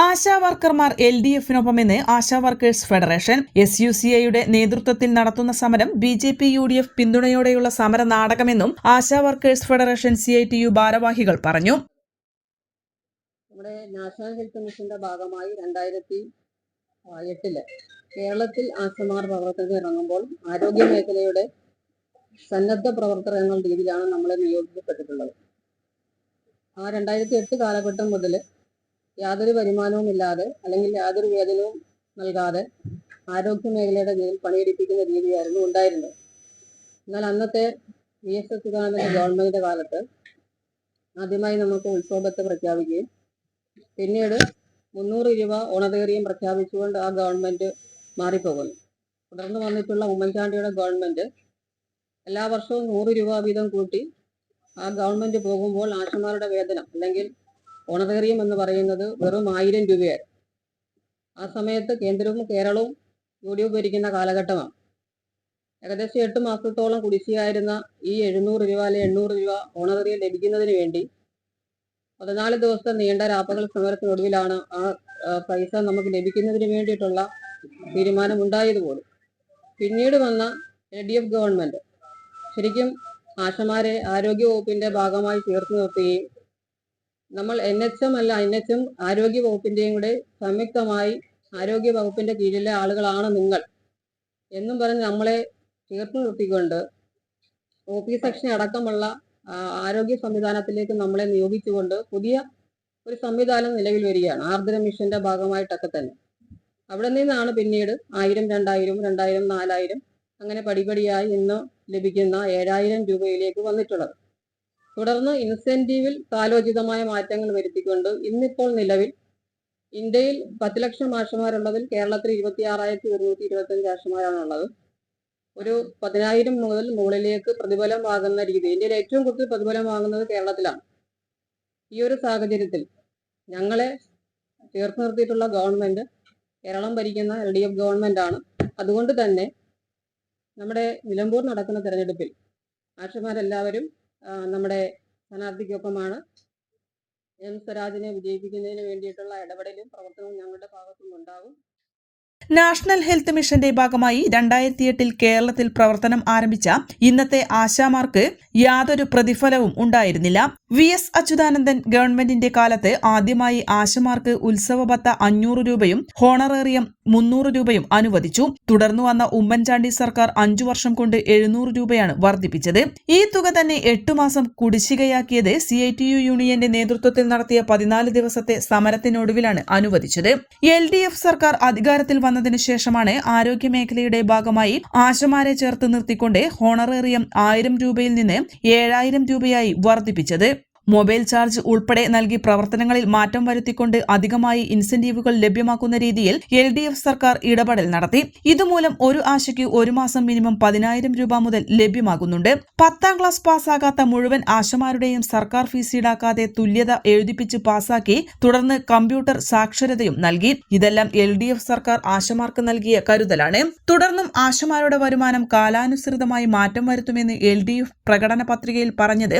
ASHA വർക്കർമാർ L D എഫിനൊപ്പമെന്ന് ASHA workers federation S U C ഐയുടെ നേതൃത്വത്തിൽ നടത്തുന്ന സമരം B J P U D F പിന്തുണയോടെയുള്ള സമര നാടകമെന്നും ASHA workers federation C I T U ഭാരവാഹികൾ പറഞ്ഞു. നമ്മുടെ നാഷണൽ ഹെൽത്ത് മിഷന്റെ ഭാഗമായി രണ്ടായിരത്തി എട്ടിൽ കേരളത്തിൽ ആശമാർ പ്രവർത്തനത്തിന് ഇറങ്ങുമ്പോൾ ആരോഗ്യ മേഖലയുടെ സന്നദ്ധ പ്രവർത്തകർ എന്ന രീതിയിലാണ് നമ്മളെ നിയോഗിക്കപ്പെട്ടിട്ടുള്ളത്. ആ രണ്ടായിരത്തി എട്ട് കാലഘട്ടം മുതൽ യാതൊരു വരുമാനവും ഇല്ലാതെ അല്ലെങ്കിൽ യാതൊരു വേതനവും നൽകാതെ ആരോഗ്യ മേഖലയുടെ കീഴിൽ പണിയെടുപ്പിക്കുന്ന രീതിയായിരുന്നു ഉണ്ടായിരുന്നത്. എന്നാൽ അന്നത്തെ വി എസ് എസ് ഗവൺമെന്റിന്റെ കാലത്ത് ആദ്യമായി നമുക്ക് ഉത്സവത്തെ പ്രഖ്യാപിക്കുകയും പിന്നീട് മുന്നൂറ് രൂപ ഓണതേറിയും പ്രഖ്യാപിച്ചുകൊണ്ട് ആ ഗവൺമെന്റ് മാറിപ്പോകുന്നു. തുടർന്ന് വന്നിട്ടുള്ള ഉമ്മൻചാണ്ടിയുടെ ഗവൺമെന്റ് എല്ലാ വർഷവും നൂറ് രൂപ വീതം കൂട്ടി ആ ഗവൺമെന്റ് പോകുമ്പോൾ ആശമാരുടെ വേതനം അല്ലെങ്കിൽ ഓണറേറിയം എന്ന് പറയുന്നത് വെറും ആയിരം രൂപയായിരുന്നു ആ സമയത്ത് കേന്ദ്രവും കേരളവും യു എഫ് ഭരിക്കുന്ന കാലഘട്ടമാണ്. ഏകദേശം എട്ട് മാസത്തോളം കുടിശ്ശിയായിരുന്ന ഈ എഴുന്നൂറ് രൂപ അല്ലെങ്കിൽ എണ്ണൂറ് രൂപ ഓണറേറിയം ലഭിക്കുന്നതിന് വേണ്ടി പതിനാല് ദിവസത്തെ നീണ്ട രാപ്പകൽ സമരത്തിനൊടുവിലാണ് ആ പൈസ നമുക്ക് ലഭിക്കുന്നതിന് വേണ്ടിയിട്ടുള്ള തീരുമാനം ഉണ്ടായത് പോലും. പിന്നീട് വന്ന എൽ ഡി എഫ് ഗവൺമെന്റ് ശരിക്കും ആശമാരെ ആരോഗ്യ വകുപ്പിന്റെ ഭാഗമായി ചേർത്ത് നിർത്തുകയും നമ്മൾ എൻ എച്ച് എം അല്ല എൻ എച്ച് എം ആരോഗ്യ വകുപ്പിന്റെയും കൂടെ സംയുക്തമായി ആരോഗ്യ വകുപ്പിന്റെ കീഴിലെ ആളുകളാണ് നിങ്ങൾ. എന്നും പറഞ്ഞ് നമ്മളെ ചേർത്ത് നിർത്തിക്കൊണ്ട് ഒ പി സെക്ഷൻ അടക്കമുള്ള ആരോഗ്യ സംവിധാനത്തിലേക്ക് നമ്മളെ നിയോഗിച്ചുകൊണ്ട് പുതിയ ഒരു സംവിധാനം നിലവിൽ വരികയാണ്. ആർദ്ര മിഷന്റെ ഭാഗമായിട്ടൊക്കെ തന്നെ. അവിടെ നിന്നാണ് പിന്നീട് ആയിരം രണ്ടായിരം രണ്ടായിരം നാലായിരം അങ്ങനെ പടിപടിയായി ഇന്ന് ലഭിക്കുന്ന ഏഴായിരം രൂപയിലേക്ക് വന്നിട്ടുള്ളത്. തുടർന്ന് ഇൻസെന്റീവിൽ കാലോചിതമായ മാറ്റങ്ങൾ വരുത്തിക്കൊണ്ട് ഇന്നിപ്പോൾ നിലവിൽ ഇന്ത്യയിൽ പത്ത് ലക്ഷം ആശമാരുള്ളതിൽ കേരളത്തിൽ ഇരുപത്തി ആറായിരത്തി ഒരുന്നൂറ്റി ഇരുപത്തഞ്ച് മാഷമാരാണുള്ളത് ഒരു പതിനായിരം മുതൽ മുകളിലേക്ക് പ്രതിഫലം വാങ്ങുന്ന രീതി. ഇന്ത്യയിൽ ഏറ്റവും കൂടുതൽ പ്രതിഫലം വാങ്ങുന്നത് കേരളത്തിലാണ്. ഈ ഒരു സാഹചര്യത്തിൽ ഞങ്ങളെ ചേർത്ത് നിർത്തിയിട്ടുള്ള ഗവൺമെന്റ് കേരളം ഭരിക്കുന്ന എൽ ഡി എഫ് ഗവൺമെന്റ് ആണ് അതുകൊണ്ട് തന്നെ നമ്മുടെ നിലമ്പൂർ നടക്കുന്ന തെരഞ്ഞെടുപ്പിൽ ആഷമാരെല്ലാവരും ആ, നമ്മുടെ സ്ഥാനാർത്ഥിക്കൊപ്പമാണ്. എം സ്വരാജിനെ വിജയിപ്പിക്കുന്നതിന് വേണ്ടിയിട്ടുള്ള ഇടപെടലും പ്രവർത്തനവും ഞങ്ങളുടെ ഭാഗത്തുനിന്ന് ഉണ്ടാകും നാഷണൽ ഹെൽത്ത് മിഷന്റെ ഭാഗമായി രണ്ടായിരത്തി എട്ടിൽ കേരളത്തിൽ പ്രവർത്തനം ആരംഭിച്ച ഇന്നത്തെ ആശാമാർക്ക് യാതൊരു പ്രതിഫലവും ഉണ്ടായിരുന്നില്ല. വി എസ് അച്യുതാനന്ദൻ ഗവൺമെന്റിന്റെ കാലത്ത് ആദ്യമായി ആശമാർക്ക് ഉത്സവബത്ത അഞ്ഞൂറ് രൂപയും ഹോണറേറിയം മുന്നൂറ് രൂപയും അനുവദിച്ചു. തുടർന്നു വന്ന ഉമ്മൻചാണ്ടി സർക്കാർ അഞ്ചു വർഷം കൊണ്ട് എഴുന്നൂറ് രൂപയാണ് വർദ്ധിപ്പിച്ചത്. ഈ തുക തന്നെ എട്ടു മാസം കുടിശ്ശികയാക്കിയത് സി ഐ ടി യു യൂണിയന്റെ നേതൃത്വത്തിൽ നടത്തിയ പതിനാല് ദിവസത്തെ സമരത്തിനൊടുവിലാണ് അനുവദിച്ചത്. എൽ ഡി എഫ് സർക്കാർ അധികാരത്തിൽ വന്നതിനു ശേഷമാണ് ആരോഗ്യ മേഖലയുടെ ഭാഗമായി ആശമാരെ ചേർത്ത് നിർത്തിക്കൊണ്ട് ഹോണറേറിയം ആയിരം രൂപയിൽ നിന്ന് ഏഴായിരം രൂപയായി വർദ്ധിപ്പിച്ചത്. മൊബൈൽ ചാർജ് ഉൾപ്പെടെ നൽകി പ്രവർത്തനങ്ങളിൽ മാറ്റം വരുത്തിക്കൊണ്ട് അധികമായി ഇൻസെന്റീവുകൾ ലഭ്യമാക്കുന്ന രീതിയിൽ എൽ ഡി എഫ് സർക്കാർ ഇടപെടൽ നടത്തി. ഇതുമൂലം ഒരു ആശയ്ക്ക് ഒരു മാസം മിനിമം പതിനായിരം രൂപ മുതൽ ലഭ്യമാകുന്നുണ്ട്. പത്താം ക്ലാസ് പാസ്സാകാത്ത മുഴുവൻ ആശമാരുടെയും സർക്കാർ ഫീസ് ഈടാക്കാതെ തുല്യത എഴുതിപ്പിച്ച് പാസാക്കി തുടർന്ന് കമ്പ്യൂട്ടർ സാക്ഷരതയും നൽകി. ഇതെല്ലാം എൽ ഡി എഫ് സർക്കാർ ആശമാർക്ക് നൽകിയ കരുതലാണ്. തുടർന്നും ആശമാരുടെ വരുമാനം കാലാനുസൃതമായി മാറ്റം വരുത്തുമെന്ന് എൽ ഡി എഫ് പ്രകടന പത്രികയിൽ പറഞ്ഞത്.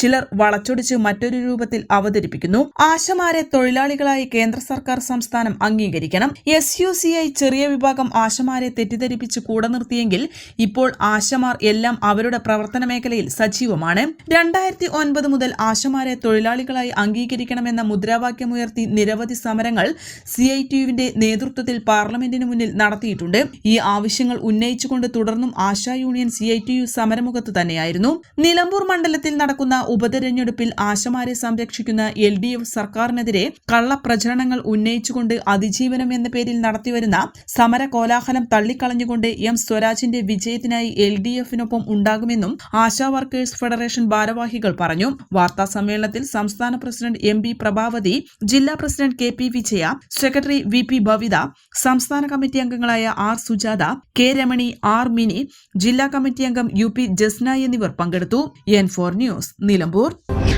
ചിലർ വളച്ചൊടിച്ച് സംയോജിപ്പിച്ച് മറ്റൊരു രൂപത്തിൽ അവതരിപ്പിക്കുന്നു. ആശമാരെ തൊഴിലാളികളായി കേന്ദ്ര സർക്കാർ സംസ്ഥാനം അംഗീകരിക്കണം. എസ് യു സി ഐ ചെറിയ വിഭാഗം ആശമാരെ തെറ്റിദ്ധരിപ്പിച്ച് കൂടെ നിർത്തിയെങ്കിൽ ഇപ്പോൾ ആശമാർ എല്ലാം അവരുടെ പ്രവർത്തന മേഖലയിൽ സജീവമാണ്. രണ്ടായിരത്തി ഒൻപത് മുതൽ ആശമാരെ തൊഴിലാളികളായി അംഗീകരിക്കണമെന്ന മുദ്രാവാക്യമുയർത്തി നിരവധി സമരങ്ങൾ സി ഐ ടിയുവിന്റെ നേതൃത്വത്തിൽ പാർലമെന്റിന് മുന്നിൽ നടത്തിയിട്ടുണ്ട്. ഈ ആവശ്യങ്ങൾ ഉന്നയിച്ചുകൊണ്ട് തുടർന്നും ASHA union C I T U സമരമുഖത്ത് തന്നെയായിരുന്നു. നിലമ്പൂർ മണ്ഡലത്തിൽ നടക്കുന്ന ഉപതെരഞ്ഞെടുപ്പിൽ ആശമാരെ സംരക്ഷിക്കുന്ന എൽ ഡി എഫ് സർക്കാരിനെതിരെ കള്ളപ്രചരണങ്ങൾ ഉന്നയിച്ചുകൊണ്ട് അതിജീവനം എന്ന പേരിൽ നടത്തിവരുന്ന സമര കോലാഹലം തള്ളിക്കളഞ്ഞുകൊണ്ട് എം സ്വരാജിന്റെ വിജയത്തിനായി എൽ ഡി എഫിനൊപ്പം ഉണ്ടാകുമെന്നും ആശാ വർക്കേഴ്സ് ഫെഡറേഷൻ ഭാരവാഹികൾ പറഞ്ഞു. വാർത്താ സമ്മേളനത്തിൽ സംസ്ഥാന പ്രസിഡന്റ് എം പി പ്രഭാവതി ജില്ലാ president K P Vijaya secretary V P Bhavitha സംസ്ഥാന കമ്മിറ്റി അംഗങ്ങളായ R Sujatha K Ramani R Mini ജില്ലാ കമ്മിറ്റി അംഗം യു പി ജസ്ന എന്നിവർ പങ്കെടുത്തു. N four news Nilambur.